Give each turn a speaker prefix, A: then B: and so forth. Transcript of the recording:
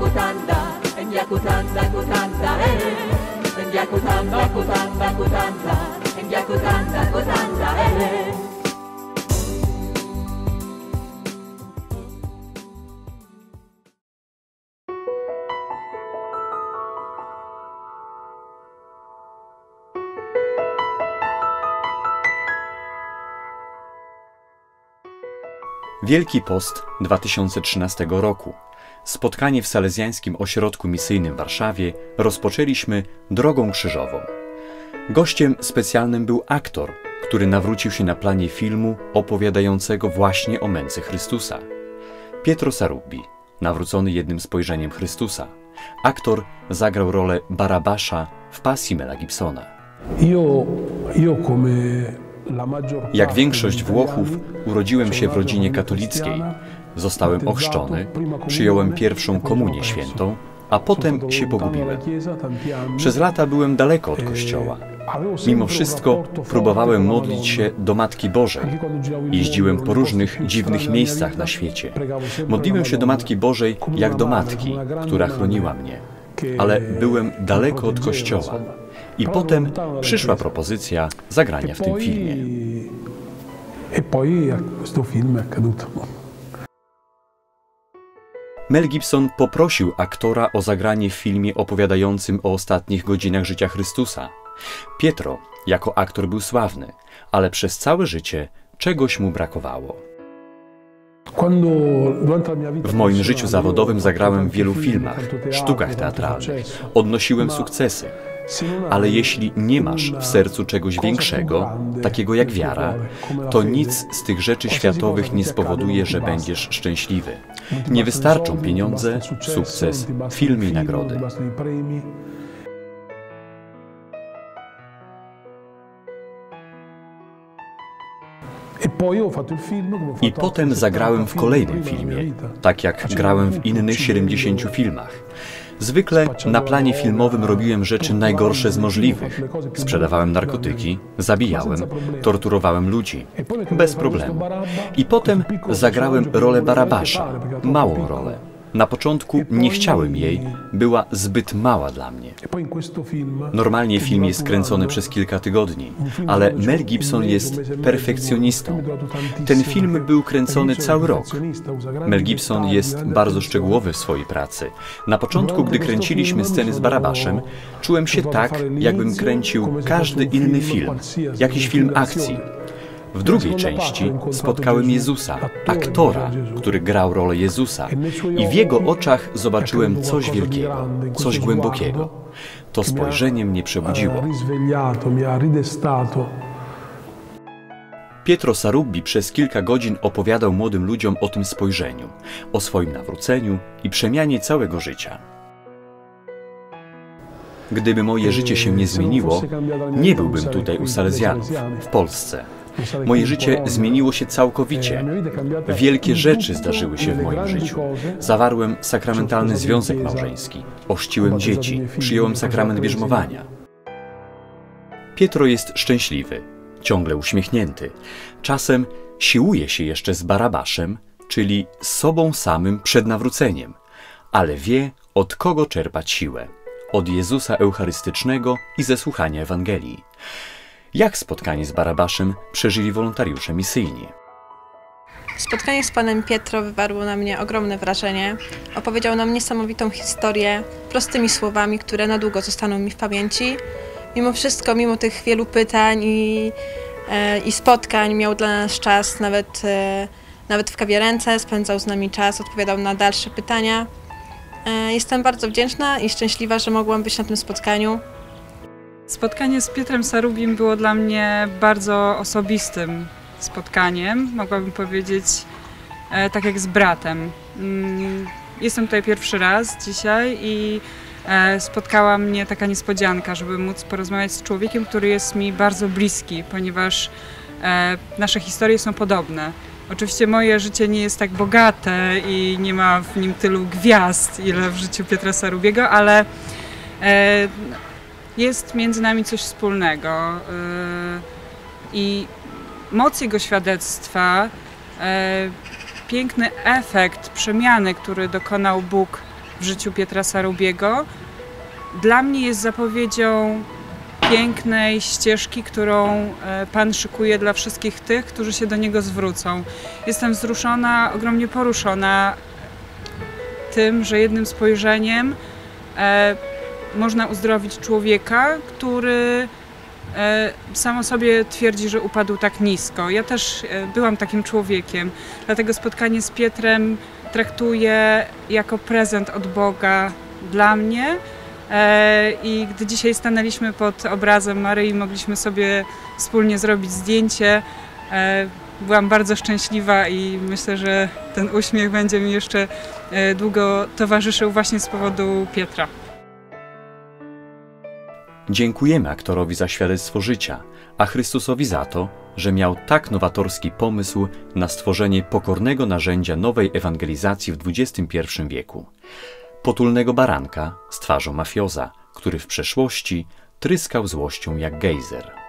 A: kutanda enja kutanda kutanda eh. enja kutanda kutanda kutanda enja kutanda.
B: Wielki Post 2013 roku. Spotkanie w Salezjańskim Ośrodku Misyjnym w Warszawie rozpoczęliśmy drogą krzyżową. Gościem specjalnym był aktor, który nawrócił się na planie filmu opowiadającego właśnie o męce Chrystusa. Pietro Sarubbi, nawrócony jednym spojrzeniem Chrystusa. Aktor zagrał rolę Barabasza w pasji Mela Gibsona.
C: Io, io come
B: Jak większość Włochów, urodziłem się w rodzinie katolickiej. Zostałem ochrzczony, przyjąłem pierwszą komunię świętą, a potem się pogubiłem. Przez lata byłem daleko od
C: E,
B: kościoła. Mimo wszystko próbowałem modlić się do Matki Bożej. Jeździłem po różnych dziwnych miejscach na świecie. Modliłem się do Matki Bożej jak do matki, która chroniła mnie. Ale byłem daleko od kościoła. I potem przyszła propozycja zagrania w tym filmie. Mel Gibson poprosił aktora o zagranie w filmie opowiadającym o ostatnich godzinach życia Chrystusa. Pietro jako aktor był sławny, ale przez całe życie czegoś mu brakowało. W moim życiu zawodowym zagrałem w wielu filmach, sztukach teatralnych. Odnosiłem sukcesy. Ale jeśli nie masz w sercu czegoś większego, takiego jak wiara, to nic z tych rzeczy światowych nie spowoduje, że będziesz szczęśliwy. Nie wystarczą pieniądze, sukces, filmy
C: il
B: i nagrody.
C: I
B: potem zagrałem
C: 70
B: w kolejnym filmie, tak jak grałem w innych 70 filmach. Zwykle na planie filmowym robiłem rzeczy najgorsze z możliwych. Sprzedawałem narkotyki, zabijałem, torturowałem ludzi. Bez problemu. I potem zagrałem rolę Barabasza, małą rolę. Na początku nie chciałem jej, była zbyt mała dla mnie. Normalnie film jest kręcony przez kilka tygodni, ale Mel Gibson jest perfekcjonistą. Ten film był kręcony cały rok. Mel Gibson jest bardzo szczegółowy w swojej pracy. Na początku, gdy kręciliśmy sceny z Barabaszem, czułem się tak, jakbym kręcił każdy inny film, jakiś film akcji. W drugiej części spotkałem Jezusa, aktora, który grał rolę Jezusa, i w jego oczach zobaczyłem coś wielkiego, coś głębokiego. To spojrzenie mnie przebudziło. Pietro Sarubbi przez kilka godzin opowiadał młodym ludziom o tym spojrzeniu, o swoim nawróceniu i przemianie całego życia. Gdyby moje życie się nie zmieniło, nie byłbym tutaj u Salezjanów, w Polsce. Moje życie zmieniło się całkowicie. Wielkie rzeczy zdarzyły się w moim życiu. Zawarłem sakramentalny związek małżeński, ochrzciłem dzieci, przyjąłem sakrament bierzmowania. Pietro jest szczęśliwy, ciągle uśmiechnięty. Czasem siłuje się jeszcze z Barabaszem, czyli z sobą samym przed nawróceniem, ale wie, od kogo czerpać siłę. Od Jezusa Eucharystycznego i ze słuchania Ewangelii. Jak spotkanie z Barabaszem przeżyli wolontariusze misyjni?
D: Spotkanie z panem Pietro wywarło na mnie ogromne wrażenie. Opowiedział nam niesamowitą historię, prostymi słowami, które na długo zostaną mi w pamięci. Mimo wszystko, mimo tych wielu pytań i, e, i spotkań, miał dla nas czas, nawet, e, nawet w kawiarence, spędzał z nami czas, odpowiadał na dalsze pytania. E, jestem bardzo wdzięczna i szczęśliwa, że mogłam być na tym spotkaniu.
E: Spotkanie z Pietrem Sarubim było dla mnie bardzo osobistym spotkaniem, mogłabym powiedzieć e, tak jak z bratem. Mm, Jestem tutaj pierwszy raz dzisiaj i e, spotkała mnie taka niespodzianka, żeby móc porozmawiać z człowiekiem, który jest mi bardzo bliski, ponieważ e, nasze historie są podobne. Oczywiście moje życie nie jest tak bogate i nie ma w nim tylu gwiazd, ile w życiu Pietra Sarubiego, ale jest między nami coś wspólnego. yy, I moc jego świadectwa, yy, piękny efekt przemiany, który dokonał Bóg w życiu Pietra Sarubiego, dla mnie jest zapowiedzią pięknej ścieżki, którą e, Pan szykuje dla wszystkich tych, którzy się do Niego zwrócą. Jestem wzruszona, ogromnie poruszona tym, że jednym spojrzeniem można uzdrowić człowieka, który e, sam o sobie twierdzi, że upadł tak nisko. Ja też e, byłam takim człowiekiem, dlatego spotkanie z Pietrem traktuję jako prezent od Boga dla mnie. E, I gdy dzisiaj stanęliśmy pod obrazem Maryi, mogliśmy sobie wspólnie zrobić zdjęcie. Byłam bardzo szczęśliwa i myślę, że ten uśmiech będzie mi jeszcze długo towarzyszył właśnie z powodu Pietra.
B: Dziękujemy aktorowi za świadectwo życia, a Chrystusowi za to, że miał tak nowatorski pomysł na stworzenie pokornego narzędzia nowej ewangelizacji w XXI wieku. Potulnego baranka z twarzą mafioza, który w przeszłości tryskał złością jak gejzer.